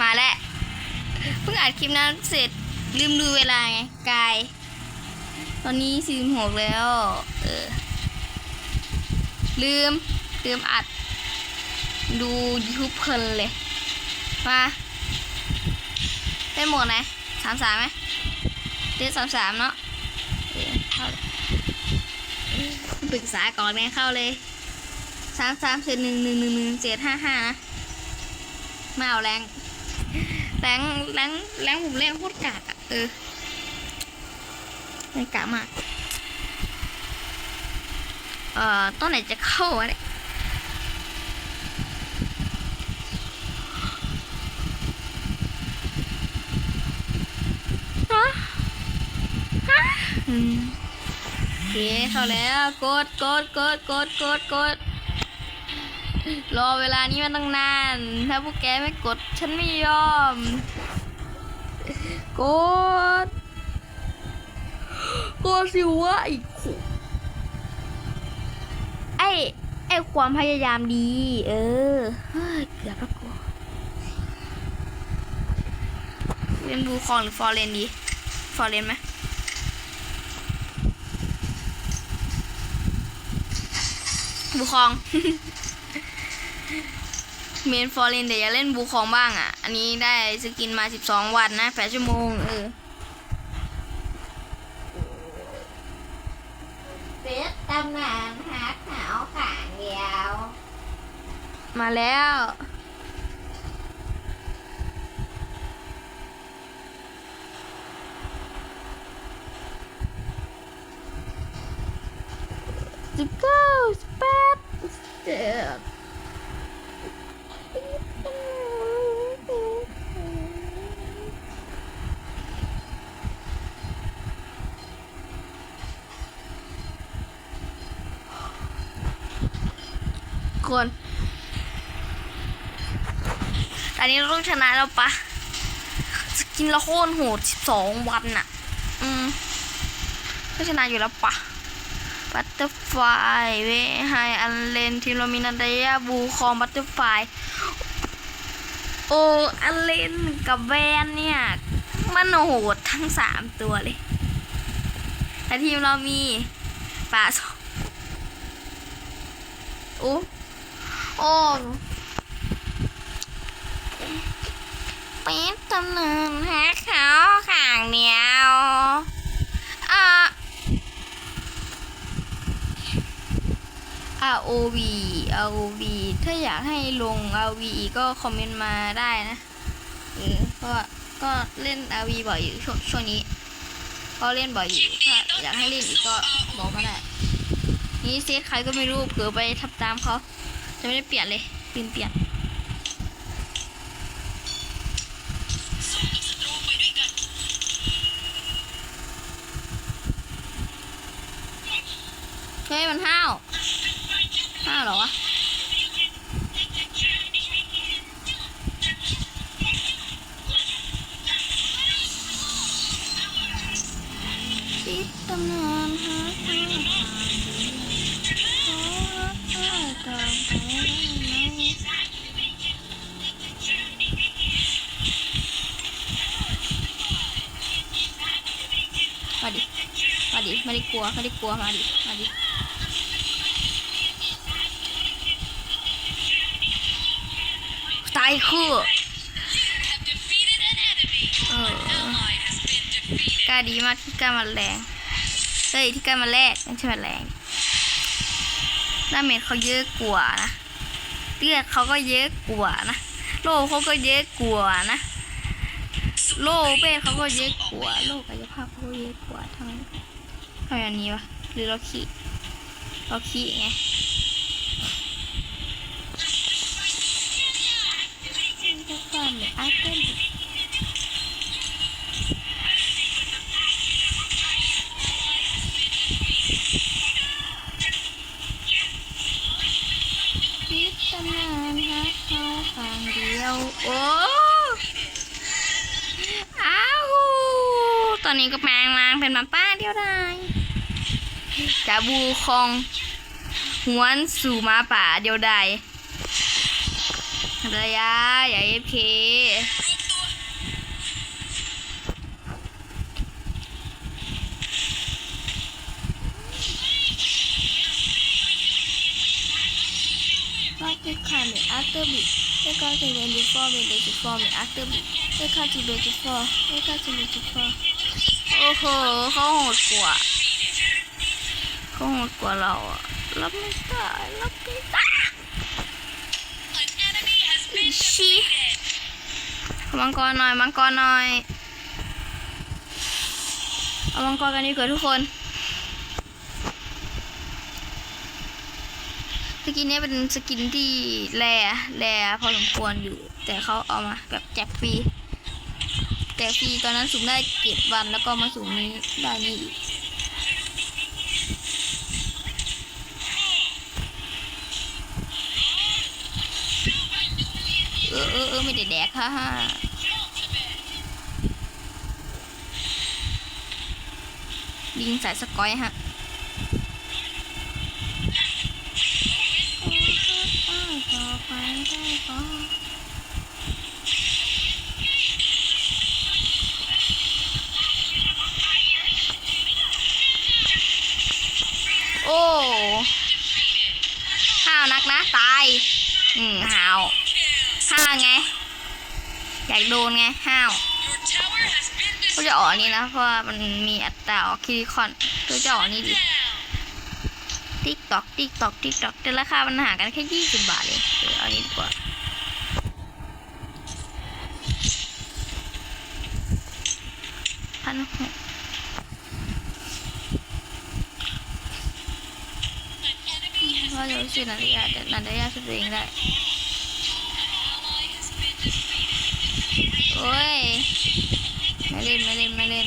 มาแล้วเพิ่งอัดคลิปนั้นเสร็จลืมดูเวลาไงกาย ตอนนี้สี่หกแล้ว เออ ลืม ลืมอัด ดูยูทูบเพลินเลย มาได้หมดไหนสามสามไหมเด็ดสามสามเนาะเข้าปรึกษาก่อนไงเข้าเลยสามสามเจ็ดหนึ่งหนึ่งหนึ่งหนึ่งเจ็ดห้าห้านะ ไม่เอาแรงแรงแรงแรงผมเล่นโคตรกากอะเออแรงกากมาก เอ่อต้นไหนจะเข้าวะเนี่ยฮะฮะอืมโอเคเข้าแล้ว กดกดกดกดกดกด รอเวลานี้มาตั้งนาน ถ้าพวกแกไม่กด ฉันไม่ยอม กดกดสิวะไอ้ขูไอ้ไอ้ความพยายามดี เออเฮ้ยเกือบแล้วกูเล่นบูคองหรือฟอร์เรนดี ฟอร์เรนไหมบูคอง เมนฟอร์เรนเดี๋ยวจะเล่นบูคองบ้างอะ อันนี้ได้สกินมา 12 วันนะ8ชั่วโมงเออเซตตำนานฮักหาวขางยาว มาแล้วสิบเก้าสิบแปดสิบเจ็ด คนตอนนี้เราต้องชนะแล้วปะสกินละโคนโหดสิบสองวันน่ะ อืมก็ชนะอยู่แล้วปะบัตเตอร์ไฟเวไฮอันเลนทิโลมินาเดียบูคอมบัตเตอร์ไฟโออันเลนกับแวนเนี่ย มันโหดทั้งสามตัวเลยแต่ทีมเรามีป่าสองโอ้ โอ้เป็นตำนานแฮกเขาข้างเดียวอ่า ROV ROV ถ้าอยากให้ลง ROV อีกก็คอมเมนต์มาได้นะเออก็ก็เล่น ROV บ่อยอยู่ช่วงช่วงนี้ ก็เล่นบ่อยอยู่ ถ้าอยากให้เล่นอีกก็บอกมาได้ นี่เซตใครก็ไม่รู้เผื่อไปทำตามเขา จะไม่ได้เปลี่ยนเลยลืมเปลี่ยนเฮ้ยมันห้าวห้าวเหรอวะ ไม่ได้กลัวไม่ได้กลัวมาดิมาดิตายคู่เออกล้าดีมากที่กล้ามาแรงเฮ้ยที่กล้ามาแลกไม่ใช่มาแรงดาเมจเขาเยอะกว่านะเลือดเขาก็เยอะกว่านะโลเขาก็เยอะกว่านะ โลเป้เขาก็เยอะกว่า โลกายภาพเขาก็เยอะกว่าทำไม ทำไมอันนี้วะ หรือเราขี้เราขี้ไงจะฟันหรือไอเทมคิดตั้นานฮะเขาฟังเดียว โอ้อ้าวตอนนี้ก็แปลงร่างเป็นหมาป้าเดียวได้ จาบูคองหวนสู่หมาป่าเดียวได้ระยะอย่าเอฟเคว่าจะขาดหรือ after bit ไม่ก็จะเป็น before เป็น before เป็น after bit ไม่ค่าจะเป็น before ไม่ค่าจะเป็น before โอ้โหเขาโหดกว่า เขาโหดกว่าเราอะรับไม่ได้รับไม่ได้ An enemy has been She- defeated. เอมังกรหน่อยมังกรหน่อยเอามังกรกันดีกว่าทุกคนสกินนี้เป็นสกินที่แรแรพอสมควรอยู่ แต่เขาเอามาแบบแจกฟรีแจกฟรีตอนนั้นสุ่มได้เจ็ดวันแล้วก็มาสุ่มนี้ได้นี่อีก ออเออเออไม่ได้แดกฮ่าฮ่ายิงใส่สกอยฮะโอ้ห้าวนักนะ ตาย อืมหาาวไง อยากโดนไง ห้าว Your tower has been ก็จะออกอันนี้นะ เพราะว่ามันมีอัตราออกคิริคอนก็จะออกอันนี้ดิ down. ติ๊กตอกติ๊กตอกติ๊กตอกแต่ราคามันห่างกันแค่ยี่สิบบาทเองเออเอาอันนี้ดีกว่าพันหกว่าจะรู้สึกนาฬิกาแต่นาฬิกาช่วยตัวเองได้ โอ้ยไม่เล่นไม่เล่นไม่เล่น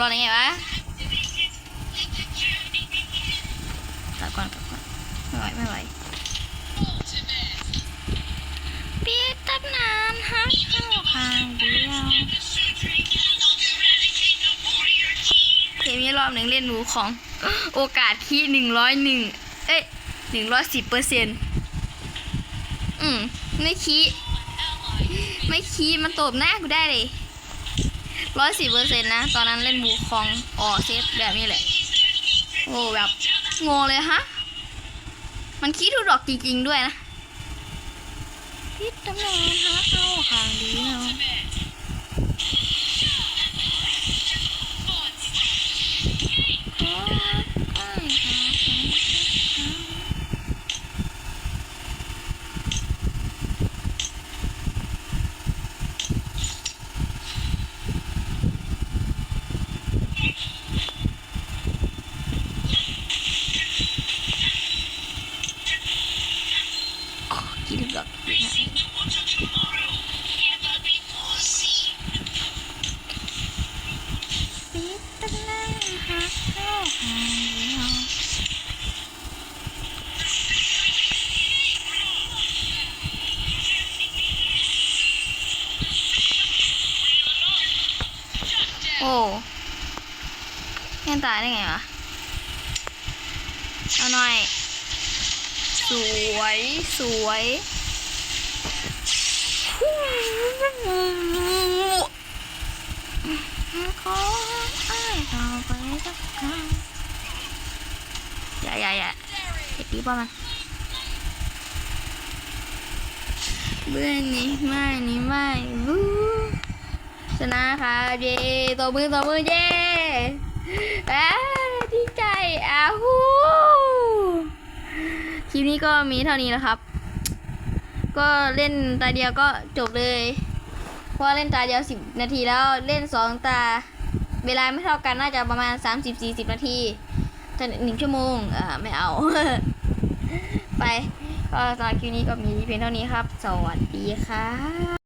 รอได้ไงวะกลับก่อนกลับก่อนไม่ไหวไม่ไหวปีตำนานฮักเข้าทางเดียวเกมนี้รอบหนึ่งเล่นหนูของโอกาสคีหนึ่งร้อยหนึ่งเอ้ยหนึ่งร้อยสิบเปอร์เซ็นต์อืมไม่คีไม่คีมันตบหน้ากูได้เลย ร้อยสี่เปอร์เซ็นต์นะ ตอนนั้นเล่นบูคองอ๋อเซฟแบบนี้แหละ โอ้แบบงงเลยฮะ มันคิดถูกดอกจริงๆด้วยนะพิษตำนานฮะเข้าทางดีเนาะขออ้ายหาแฟนสักครั้ง อ๋อคิดถูกดอกจริงๆนโอ้แค่ตายได้ไงวะ เอาหน่อย สวยสวยขออ้ายต่อไปสักครั้งอย่าอย่าอย่าเก็บปีป้อมันเบื่อนี้ไม่นี่ไม่วู้ชนะครับเย้ตัวมือตัวมือเย้อ้าดีใจอ้าฮู คลิปนี้ก็มีเท่านี้นะครับ ก็เล่นตาเดียวก็จบเลย เพราะว่าเล่นตาเดียวสิบนาทีแล้วเล่นสองตา เวลาไม่เท่ากันน่าจะประมาณ30-40นาทีแต่หนึ่งชั่วโมงอ่าไม่เอา ไป ก็สำหรับคลิปนี้ก็มีเพียงเท่านี้ครับ สวัสดีค่ะ